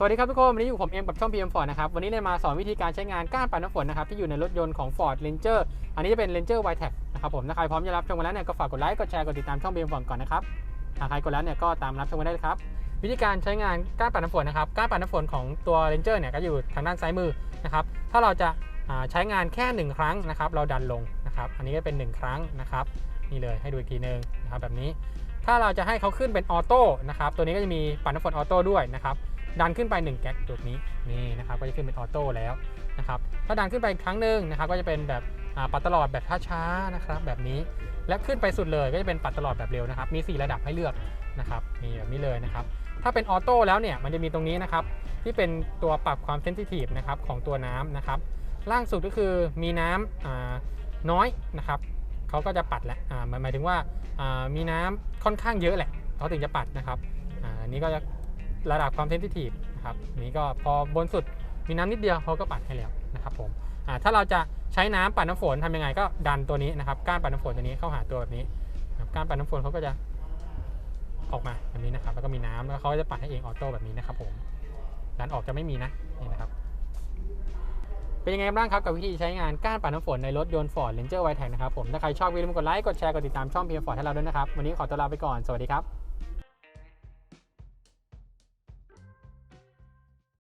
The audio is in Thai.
สวัสดีครับทุกคนวันนี้อยู่ผมเอ็มกับช่อง PM Ford นะครับวันนี้เลยมาสอนวิธีการใช้งานก้านปัดน้ำฝนนะครับที่อยู่ในรถยนต์ของ Ford Ranger อันนี้จะเป็น Ranger w i t e c นะครับผมถ้าใครพร้อมจะรับชมกันแล้วเนี่ยก็ฝากกดไลค์กดแชร์กดติดตามช่อง PM Ford ก่อนนะครับหากใครกดแล้วเนี่ยก็ตามรับชมกันได้เลยครับวิธีการใช้งานก้านปัดน้ำฝนนะครับก้านปัดน้ำฝนของตัว Ranger เนี่ยก็อยู่ทางด้านซ้ายมือนะครับถ้าเราจะาใช้งานแค่ 1 ครั้งนะครับเราดันลงนะครับอันนี้ก็เป็น 1 ครั้งนะครับนี่เลยให้ดูอีกทีนึงนะครับแบบนี้ ถ้าเราจะให้เขาขึ้นเป็นออโต้นะครับตัวนี้ก็จะมีปัดน้ำฝนออโต้ด้วยนะครับดันขึ้นไป1แก๊กจุดนี้นี่นะครับก็จะขึ้นเป็นออโต้แล้วนะครับถ้าดันขึ้นไปอีกครั้งหนึ่งนะครับก็จะเป็นแบบปัดตลอดแบบช้าๆนะครับแบบนี้และขึ้นไปสุดเลยก็จะเป็นปัดตลอดแบบเร็วนะครับ มี 4 ระดับให้เลือกนะครับมีแบบนี้เลยนะครับถ้าเป็นออโต้แล้วเนี่ยมันจะมีตรงนี้นะครับที่เป็นตัวปรับความเซนซิทีฟนะครับของตัวน้ำนะครับล่างสุดก็คือมีน้ำอ่าน้อยนะครับ เขาก็จะปัดแหมายหมายถึงว่ามีน้ำค่อนข้างเยอะแหละเขาถึงจะปัดนะครับอันนี้ก็จะระดับความเซนซิทีฟนะครับนี้ก็พอบนสุดมีน้ำนิดเดียวเขาก็ปัดให้แล้วนะครับผมถ้าเราจะใช้น้ำปัดน้ำฝนทำยังไงก็ดันตัวนี้นะครับก้านปัดน้ำฝนตัวนี้เข้าหาตัวแบบนี้ก้านปัดน้ำฝนเขาก็จะออกมาแบบนี้นะครับแล้วก็มีน้ำแล้วเขาจะปัดให้เองออโต้แบบนี้นะครับผมดันออกจะไม่มีนะ เป็นยังไงบ้างครับกับวิธีใช้งานก้านปัดน้ำฝนในรถยนต์ Ford Ranger w i t e นะครับผมถ้าใครชอบวิดีโอกดไลค์กดแชร์กดติดตามช่อง PM Ford ให้เราด้วยนะครับวันนี้ขอตัวลาไปก่อนสวัสดีครับ